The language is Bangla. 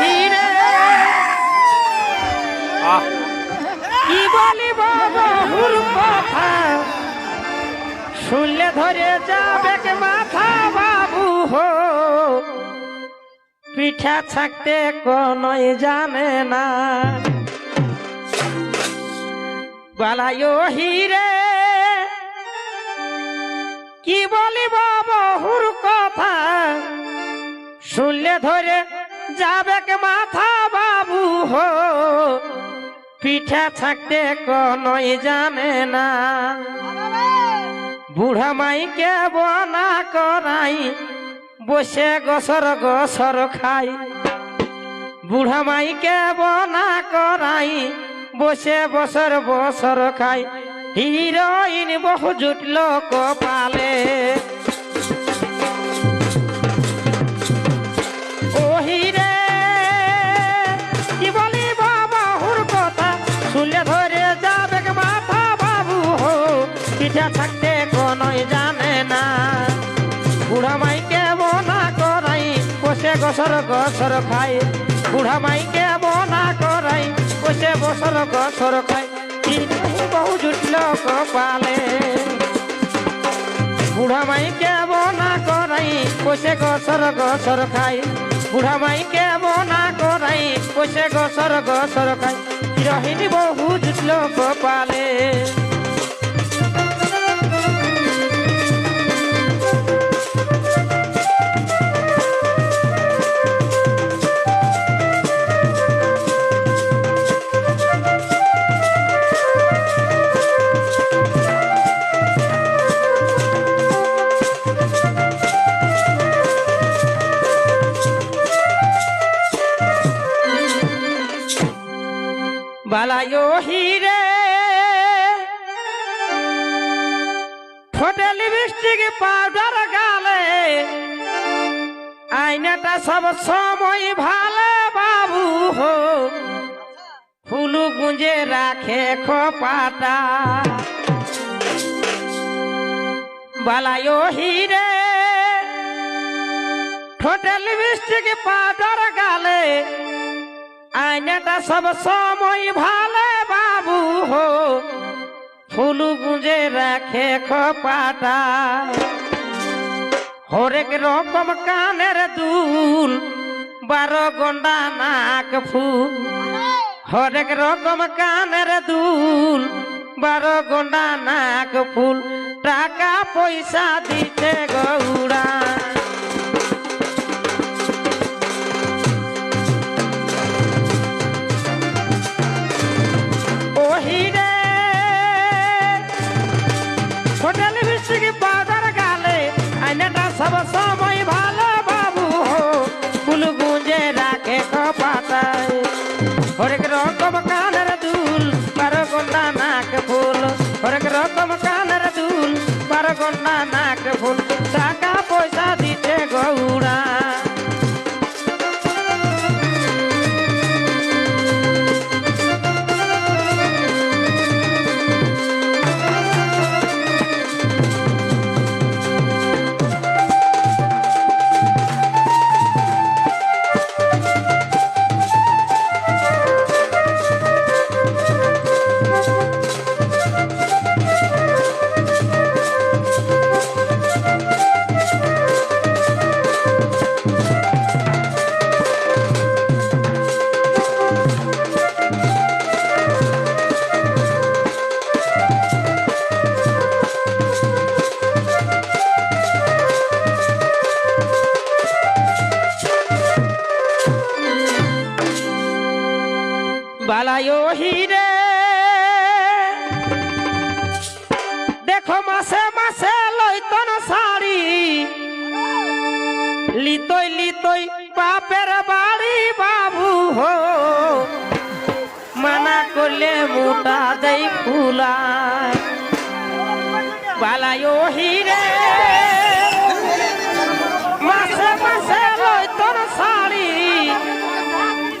হিরে। কি বলিব বহুর কথা শুনলে ধরে যাবে মাথা বাবু হো। পিঠা থাকতে কোনই জানে না। বালায় হিরে। কি বলিব বহুর কথা? শুনলে ধরে যাবে কে মাথা বাবু হো? পিঠা থাকতে কোনই জানে না। বুড়া মাইকে বনা করাই, বসে গসর গসর খাই। বুড়া মাইকে বনা করাই, বসে বসর বসর খাই। হিরোইন বহু জুটল কপালে ও হিরে পিঠা থাকতে কোনই জানে না। বুড়া মাইকে বনা করাই, বসে গসর গসর খাই। বুড়া মাইকে বনা করাই, বসে বসর গসর খাই। বহু জুটল কপালে। বুড়া মাইকে বনা করাই, বসে গসর গসর খাই। বুড়া মাইকে বনা করাই, বসে গসর গসর খাই। হিরোহিনী বহু জুটল কপালে। বালায়ো হিরে। ঠোঁটে লিপস্টিক পাউডার গালে, আইনাটা সব সময় ভালো বাবু হো। ফুলু গুঁজে রাখে খোপাটা। বালায়ো হিরে। ঠোঁটে লিপস্টিক পাউডার গালে আয়নাটা সব সময় ভালো বাবু হো। ফুল গুঁজে রাখে খপাটা। হরেক রকম কানের দুল, বারো গন্ডা নাক ফুল। হরেক রকম কানের দুল, বারো গন্ডা নাক ফুল। টাকা পয়সা দিতে গৌড়া। সব সময় ভালো বাবু, ফুল গুঁজে রাখে কপাতায় হরেক রকম কানের দুল, বারো গন্ডা নাক ফুল। হরেক রকম কানের দুল, বারো গন্ডা কাতন সারি। লিতই লিতই বাপের বাড়ি বাবু হো। মানা করলে মোটা দেই ফুলা বালায় হিরে। মাসে মাসে লই তোর সারি।